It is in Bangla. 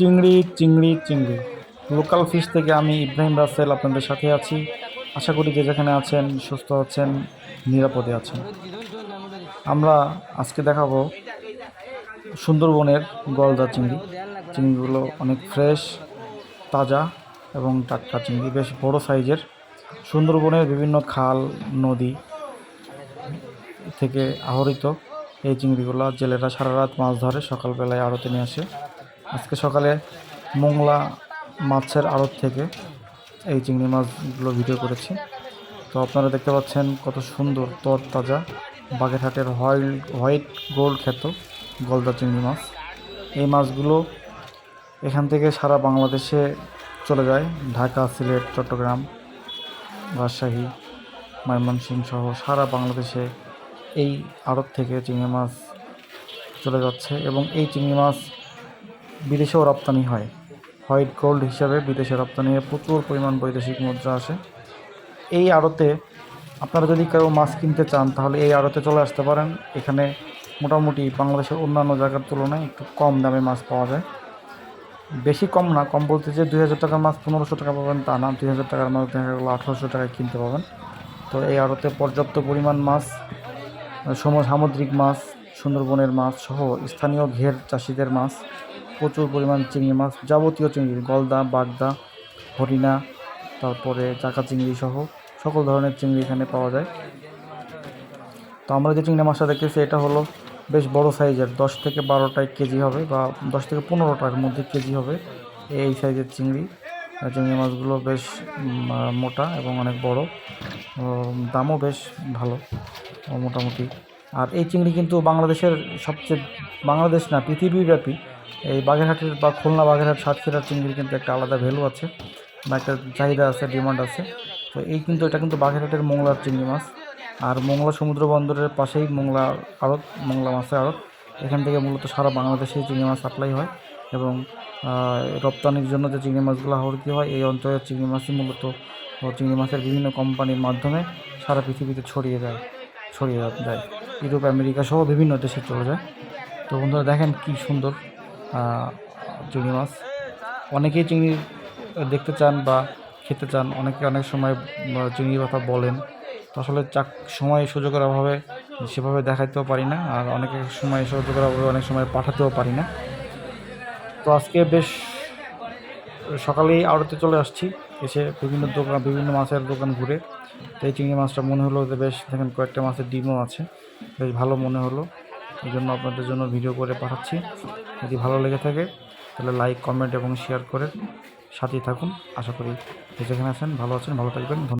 চিংড়ি চিংড়ি চিংড়ি। লোকাল ফিশ থেকে আমি ইব্রাহিম রাসেল আপনাদের সাথে আছি। আশা করি যে যেখানে আছেন, সুস্থ আছেন, নিরাপদে আছেন। আমরা আজকে দেখাবো সুন্দরবনের গলদা চিংড়ি। চিংড়িগুলো অনেক ফ্রেশ তাজা এবং টাটকা চিংড়ি, বেশ বড় সাইজের সুন্দরবনের বিভিন্ন খাল, নদী থেকে আহরিত এই চিংড়িগুলো। জেলেরা সারা রাত মাছ ধরে, সকালবেলায় আড়তে নিয়ে আসে। আজকে সকালে মোংলা মাছের আড়ত থেকে এই চিংড়ি মাছগুলো ভিডিও করেছি। তো আপনারা দেখতে পাচ্ছেন কত সুন্দর তর তাজা বাগেরহাটের হোয়াইট হোয়াইট গোল্ড খ্যাত গলদা চিংড়ি মাছ। এই মাছগুলো এখান থেকে সারা বাংলাদেশে চলে যায়। ঢাকা, সিলেট, চট্টগ্রাম, রাজশাহী, ময়মনসিংহ সহ সারা বাংলাদেশে এই আড়ত থেকে চিংড়ি মাছ চলে যাচ্ছে এবং এই চিংড়ি মাছ বিদেশেও রপ্তানি হয়। হোয়াইট গোল্ড হিসাবে বিদেশে রপ্তানি প্রচুর পরিমাণ বৈদেশিক মুদ্রা আসে। এই আড়তে আপনারা যদি কেউ মাছ কিনতে চান, তাহলে এই আড়তে চলে আসতে পারেন। এখানে মোটামুটি বাংলাদেশের অন্যান্য জায়গার তুলনায় একটু কম দামে মাছ পাওয়া যায়। বেশি কম না, কম বলতে যে দুই হাজার টাকার মাছ পনেরোশো টাকা পাবেন তা না। দুই হাজার টাকার মাছ দেখা গেলো আঠারোশো টাকায় কিনতে পাবেন। তো এই আড়তে পর্যাপ্ত পরিমাণ মাছ সম সামুদ্রিক মাছ, সুন্দরবনের মাছ সহ স্থানীয় ঘের চাষিদের মাছ প্রচুর পরিমাণ চিংড়ি মাছ, যাবতীয় চিংড়ি, গলদা, বাগদা, হরিণা, তারপরে চাকা চিংড়ি সহ সকল ধরনের চিংড়ি এখানে পাওয়া যায়। তো আমরা যে চিংড়ি মাছটা দেখতেছি, এটা হলো বেশ বড় সাইজের, দশ থেকে বারোটায় কেজি হবে বা দশ থেকে পনেরোটার মধ্যে কেজি হবে এই সাইজের চিংড়ি। চিংড়ি মাছগুলো বেশ মোটা এবং অনেক বড় দামও বেশ ভালো, মোটামুটি। আর এই চিংড়ি কিন্তু বাংলাদেশের সবচেয়ে, বাংলাদেশ না, পৃথিবীব্যাপী এই বাগেরহাটের বা খুলনা বাগেরহাট, সাতক্ষীরার চিংড়ির কিন্তু একটা আলাদা ভ্যালু আছে বা একটা চাহিদা আছে ডিমান্ড আছে। তো এই কিন্তু, এটা কিন্তু বাগেরহাটের মোংলার চিংড়ি মাছ। আর মোংলা সমুদ্র বন্দরের পাশেই মোংলা আড়ত, মোংলা মাছের আড়ত। এখান থেকে মূলত সারা বাংলাদেশে চিংড়ি মাছ সাপ্লাই হয় এবং রপ্তানির জন্য যে চিংড়ি মাছগুলো আহরিত হয়, এই অঞ্চলের চিংড়ি মাছই মূলত চিংড়ি মাছের বিভিন্ন কোম্পানির মাধ্যমে সারা পৃথিবীতে ছড়িয়ে যায় ছড়িয়ে যায় ইউরোপ আমেরিকা সহ বিভিন্ন দেশে চলে যায়। তো বন্ধুরা দেখেন কি সুন্দর চিংড়ি মাছ। অনেকেই চিংড়ি দেখতে চান বা খেতে চান, অনেকে অনেক সময় চিংড়ির কথা বলেন। তো আসলে চাক, সময় সুযোগের অভাবে সেভাবে দেখাইতেও পারি না, আর অনেকে সময় সুযোগের অভাবে অনেক সময় পাঠাতেও পারি না। তো আজকে বেশ সকালেই আড়তে চলে আসছি, এসে বিভিন্ন দোকান, বিভিন্ন মাছের দোকান ঘুরে। তো এই চিংড়ি মাছটা মনে হলো যে বেশ, দেখেন কয়েকটা মাছের ডিমও আছে, বেশ ভালো মনে হলো। এই জন্য আপনাদের জন্য ভিডিও করে পাঠাচ্ছি। যদি ভালো লেগে থাকে, তাহলে লাইক কমেন্ট এবং শেয়ার করে সাথেই থাকুন। আশা করি যেখানে আছেন, ভালো আছেন, ভালো থাকবেন।